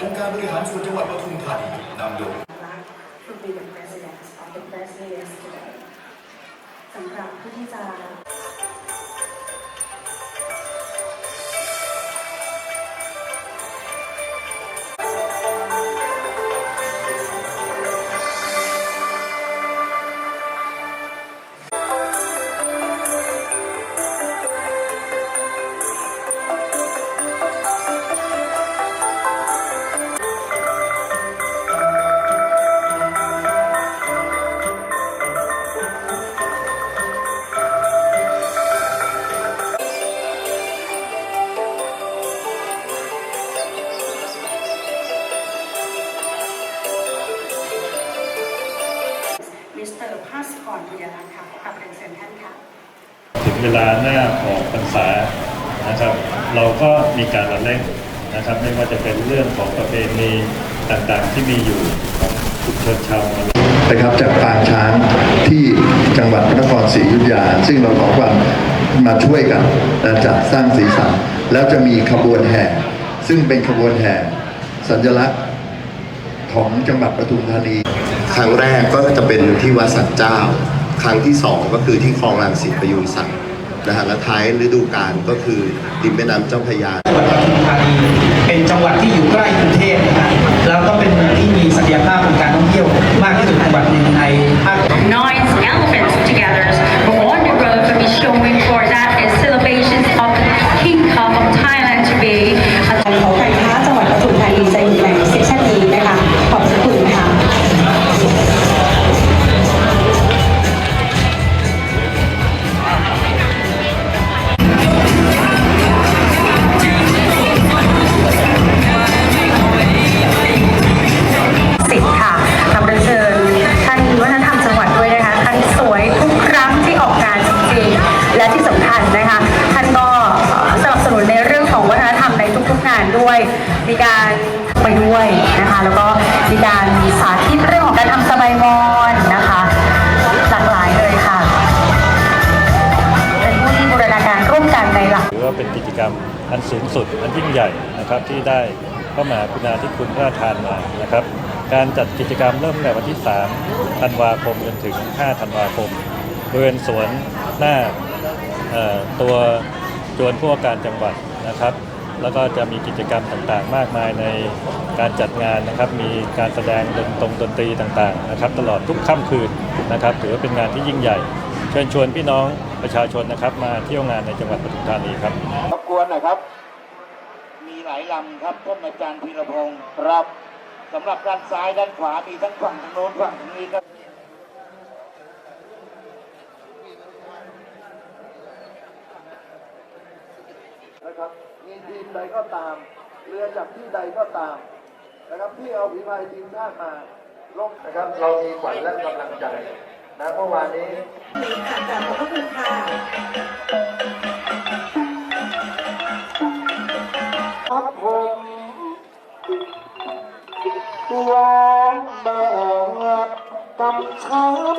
องค์การบริหารส่วนจังหวัดปทุมธานีนำโดย would be the president of the press release today สำหรับผู้ที่จะ เวลาหน้าออกพรรษานะครับ เราก็มีการละเล่นนะครับ ไม่ว่าจะเป็นเรื่องของประเพณีต่างๆที่มีอยู่ของชุมชนชาวมอญนะครับจากปางช้างที่จังหวัดพระนครศรีอยุธยา ซึ่งเราขอความมาช่วยกันนะจัดสร้างสีสันแล้วจะมีขบวนแห่ ซึ่งเป็นขบวนแห่สัญลักษณ์ของจังหวัดปทุมธานี ครั้งแรกก็จะเป็นที่วัดสันเจ้า ครั้งที่สองก็คือที่คลองรังสิตประยูนศักดิ์ นะฮะและท้ายฤดูกาลก็คือริมแม่น้ำเจ้าพระยา จังหวัดปทุมธานีเป็นจังหวัดที่อยู่ใกล้กรุงเทพนะครับแล้วก็เป็นเมืองที่มีศักยภาพในการ และที่สำคัญนะคะท่านก็สนับสนุนในเรื่องของวัฒนธรรมในทุกๆงานด้วย มีการไปด้วยนะคะ แล้วก็มีการสาธิตเรื่องของการทำสบายมอนนะคะหลากหลายเลยค่ะเป็นผู้ที่บูรณาการร่วมกันในหลักถือว่าเป็นกิจกรรมอันสูงสุดอันยิ่งใหญ่นะครับที่ได้เข้ามาคุณาที่คุณพระราชทานมานะครับ การจัดกิจกรรมเริ่มตั้งแต่วันที่ 3 ธันวาคมจนถึง 5 ธันวาคมบริเวณสวนหน้า ตัวจวนผู้ว่าการจังหวัดนะครับ แล้วก็จะมีกิจกรรมต่างๆ มากมายในการจัดงานนะครับ มีการแสดงดนตรงดนตรีต่างๆนะครับ ตลอดทุกค่ำคืนนะครับ ถือว่าเป็นงานที่ยิ่งใหญ่ เชิญชวนพี่น้องประชาชนนะครับ มาเที่ยวงานในจังหวัดปทุมธานีครับรบกวนหนะครับ มีหลายลำครับท่านอาจารย์พีรพงศ์ครับสำหรับด้านซ้ายด้านขวามีทั้งฝั่งทางโน้นฝั่งทางนี้ครับ นะครับมีทีมใดก็ตาม เรือจากที่ใดก็ตาม นะครับที่เอาผีพายทีมชาติมาลงนะครับ เรามีขวัญและกำลังใจนะเมื่อวานนี้ค่ะขอบพระคุณค่ะครับผมวางแบกกำช้าง